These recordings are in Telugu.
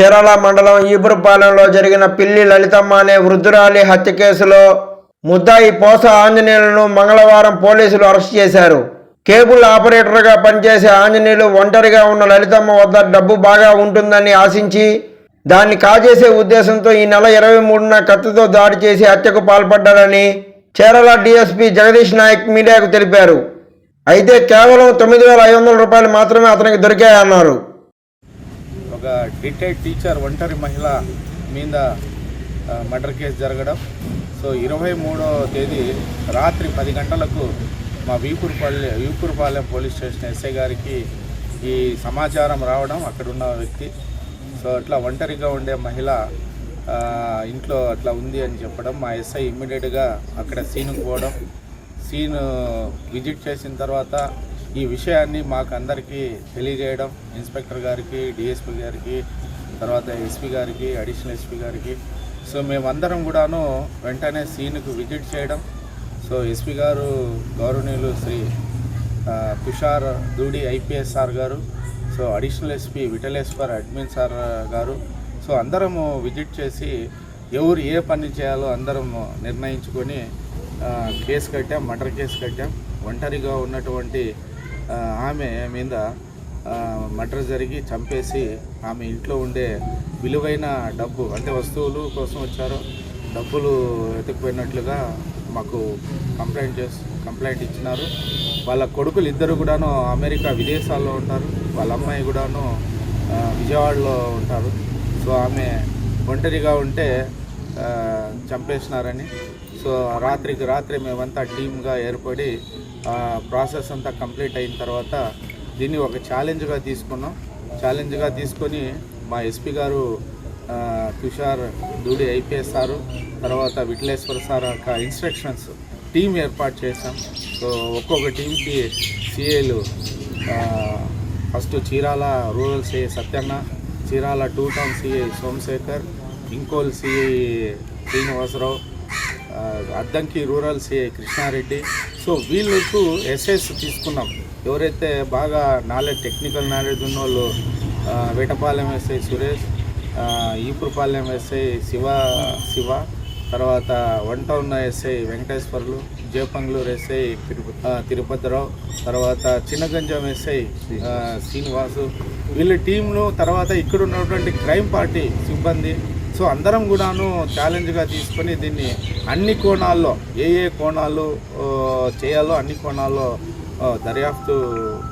చీరాల మండలం ఈపురపాలెంలో జరిగిన పిల్లి లలితమ్మ అనే వృద్ధురాలి హత్య కేసులో ముద్దాయి పోస ఆంజనేయులను మంగళవారం పోలీసులు అరెస్ట్ చేశారు. కేబుల్ ఆపరేటర్గా పనిచేసే ఆంజనేయులు ఒంటరిగా ఉన్న లలితమ్మ వద్ద డబ్బు బాగా ఉంటుందని ఆశించి దాన్ని కాజేసే ఉద్దేశంతో ఈ నెల ఇరవై మూడున కత్తితో దాడి చేసి హత్యకు పాల్పడ్డారని చీరాల డీఎస్పీ జగదీష్ నాయక్ మీడియాకు తెలిపారు. అయితే కేవలం తొమ్మిది వేల ఐదు వందల రూపాయలు మాత్రమే అతనికి దొరికాయన్నారు. ఒక డిటైడ్ టీచర్ ఒంటరి మహిళ మీద మర్డర్ కేసు జరగడం. సో ఇరవై మూడో తేదీ రాత్రి పది గంటలకు మా Veepurpalli Veepurpalem police station SI గారికి ఈ సమాచారం రావడం అక్కడున్న వ్యక్తి. సో అట్లా ఒంటరిగా ఉండే మహిళ ఇంట్లో అట్లా ఉంది అని చెప్పడం మా ఎస్ఐ ఇమ్మీడియట్గా అక్కడ సీన్కి పోవడం. సీన్ విజిట్ చేసిన తర్వాత ఈ విషయాన్ని మాకు అందరికీ తెలియజేయడం ఇన్స్పెక్టర్ గారికి డిఎస్పి గారికి తర్వాత ఎస్పి గారికి అడిషనల్ ఎస్పి గారికి. సో మేమందరం కూడాను వెంటనే సీన్కు విజిట్ చేయడం. సో ఎస్పి గారు గౌరవనీయులు శ్రీ తుషార్ దూడి ఐపీఎస్ సార్ గారు so additional SP Vitaleshwar admin sir గారు. సో అందరము విజిట్ చేసి ఎవరు ఏ పని చేయాలో అందరం నిర్ణయించుకొని కేసు కట్టాం మర్డర్ కేసు కట్టాం. ఒంటరిగా ఉన్నటువంటి ఆమె మీద ఆ, మర్డర్ జరిగి చంపేసి ఆమె ఇంట్లో ఉండే విలువైన డబ్బు అంటే వస్తువులు కోసం వచ్చారు. డబ్బులు ఎత్తుకుపోయినట్లుగా మాకు కంప్లైంట్ చేసి కంప్లైంట్ ఇచ్చినారు. వాళ్ళ కొడుకులు ఇద్దరు కూడాను అమెరికా విదేశాల్లో ఉంటారు. వాళ్ళ అమ్మాయి కూడాను విజయవాడలో ఉంటారు. సో ఆమె ఒంటరిగా ఉంటే చంపేసినారని. సో రాత్రికి రాత్రి మేమంతా టీమ్గా ఏర్పడి ప్రాసెస్ అంతా కంప్లీట్ అయిన తర్వాత దీన్ని ఒక ఛాలెంజ్గా తీసుకున్నాం. ఛాలెంజ్గా తీసుకొని మా ఎస్పీ గారు తుషార్ దూడి ఐపీఎస్ సారు తర్వాత విఠలేశ్వర సార్ యొక్క ఇన్స్ట్రక్షన్స్ టీం ఏర్పాటు చేశాం. సో ఒక్కొక్క టీంకి సిఏలు first Chirala rural CA Satyanna Chirala two town CI Somasekhar Inkol CI Srinivasarao Addanki rural CI Krishnareddy. So వీళ్ళకు ఎస్ఎస్ తీసుకున్నాం. ఎవరైతే బాగా నాలెడ్జ్ టెక్నికల్ నాలెడ్జ్ ఉన్న వాళ్ళు వేటపాలెం ఎస్ఐ సురేష్ ఈపురపాలెం ఎస్ఐ శివ శివ తర్వాత one town SI Venkateswarlu Jayapanguluru SI Tirupatirao తర్వాత చిన్నగంజం ఎస్ఐ శ్రీనివాసు. వీళ్ళ టీంను తర్వాత ఇక్కడ ఉన్నటువంటి క్రైమ్ పార్టీ సిబ్బంది సో అందరం కూడాను ఛాలెంజ్గా తీసుకొని దీన్ని అన్ని కోణాల్లో ఏ ఏ కోణాలు చేయాలో అన్ని కోణాల్లో దర్యాప్తు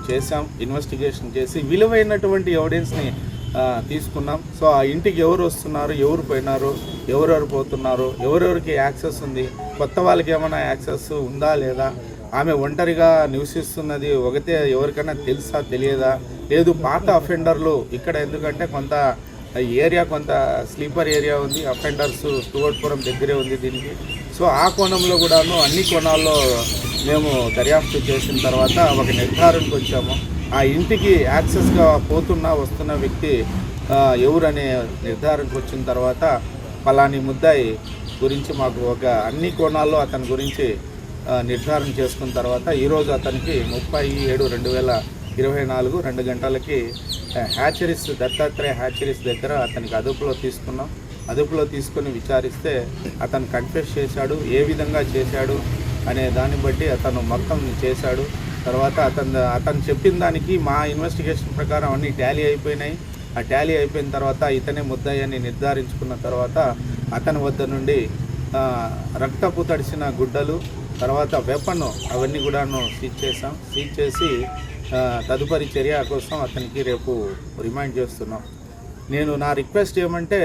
చేశాం ఇన్వెస్టిగేషన్ చేసి విలువైనటువంటి ఎవిడెన్స్ని తీసుకున్నాం. సో ఆ ఇంటికి ఎవరు వస్తున్నారు ఎవరు పోయినారు ఎవరెవరు పోతున్నారు ఎవరెవరికి యాక్సెస్ ఉంది కొత్త వాళ్ళకి ఏమైనా యాక్సెస్ ఉందా లేదా ఆమె ఒంటరిగా నివసిస్తున్నది ఒకతే ఎవరికైనా తెలుసా తెలియదా? లేదు పాత అఫెండర్లు ఇక్కడ ఎందుకంటే కొంత ఏరియా కొంత స్లీపర్ ఏరియా ఉంది అఫెండర్స్ స్టూవర్ట్పురం దగ్గరే ఉంది దీనికి. సో ఆ కోణంలో కూడాను అన్ని కోణాల్లో మేము దర్యాప్తు చేసిన తర్వాత ఒక నిర్ధారణకు వచ్చాము. ఆ ఇంటికి యాక్సెస్గా పోతున్న వస్తున్న వ్యక్తి ఎవరనే నిర్ధారణకు వచ్చిన తర్వాత పలాని ముద్దాయి గురించి మాకు ఒక అన్ని కోణాల్లో అతని గురించి నిర్ధారణ చేసుకున్న తర్వాత ఈరోజు అతనికి ముప్పై ఏడు రెండు వేల ఇరవై నాలుగు రెండు గంటలకి హ్యాచరీస్ దత్తాత్రేయ హ్యాచరీస్ దగ్గర అతనికి అదుపులో తీసుకున్నాం. అదుపులో తీసుకొని విచారిస్తే అతను కన్ఫెస్ చేశాడు ఏ విధంగా చేశాడు అనే దాన్ని బట్టి అతను మొత్తం చేశాడు. తర్వాత అతను అతను చెప్పిన దానికి మా ఇన్వెస్టిగేషన్ ప్రకారం అన్నీ ట్యాలీ అయిపోయినాయి. ఆ ట్యాలీ అయిపోయిన తర్వాత ఇతనే ముద్దయ్యని నిర్ధారించుకున్న తర్వాత అతని వద్ద నుండి రక్తపు తడిసిన గుడ్డలు తర్వాత వెపన్ అవన్నీ కూడాను సీజ్ చేసాం సీజ్ చేసి తదుపరి చర్య కోసం అతనికి రేపు రిమైండ్ చేస్తున్నాం. నేను నా రిక్వెస్ట్ ఏమంటే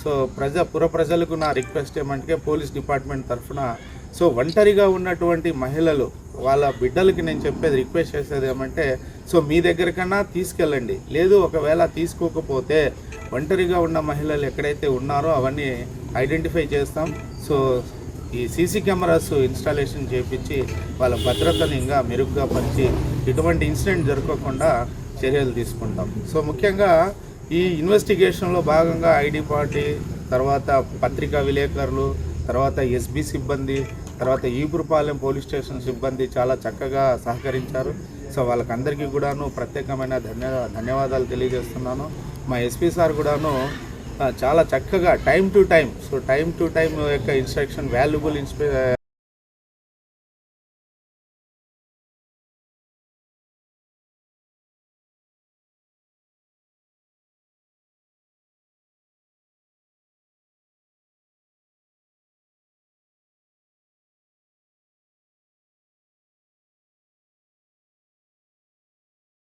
సో ప్రజ పుర ప్రజలకు నా రిక్వెస్ట్ ఏమంటే పోలీస్ డిపార్ట్మెంట్ తరఫున సో ఒంటరిగా ఉన్నటువంటి మహిళలు వాళ్ళ బిడ్డలకి నేను చెప్పేది రిక్వెస్ట్ చేసేది ఏమంటే సో మీ దగ్గరకన్నా తీసుకెళ్ళండి. లేదు ఒకవేళ తీసుకోకపోతే ఒంటరిగా ఉన్న మహిళలు ఎక్కడైతే ఉన్నారో అవన్నీ ఐడెంటిఫై చేస్తాం. సో ఈ సీసీ కెమెరాస్ ఇన్స్టాలేషన్ చేపించి వాళ్ళ భద్రతను ఇంకా మెరుగ్గా పరిచి ఇటువంటి ఇన్సిడెంట్ జరగకుండా చర్యలు తీసుకుంటాం. సో ముఖ్యంగా ఈ ఇన్వెస్టిగేషన్లో భాగంగా ఐడి పార్టీ తర్వాత పత్రికా విలేకరులు తర్వాత ఎస్బీ సిబ్బంది తర్వాత ఈపురపాలెం పోలీస్ స్టేషన్ సిబ్బంది చాలా చక్కగా సహకరించారు. సో వాళ్ళకందరికీ కూడాను ప్రత్యేకమైన ధన్య ధన్యవాదాలు తెలియజేస్తున్నాను. మా ఎస్పీ సార్ కూడాను చాలా చక్కగా time to time so time to time యొక్క ఇన్స్ట్రక్షన్ వాల్యుబుల్ ఇన్స్పే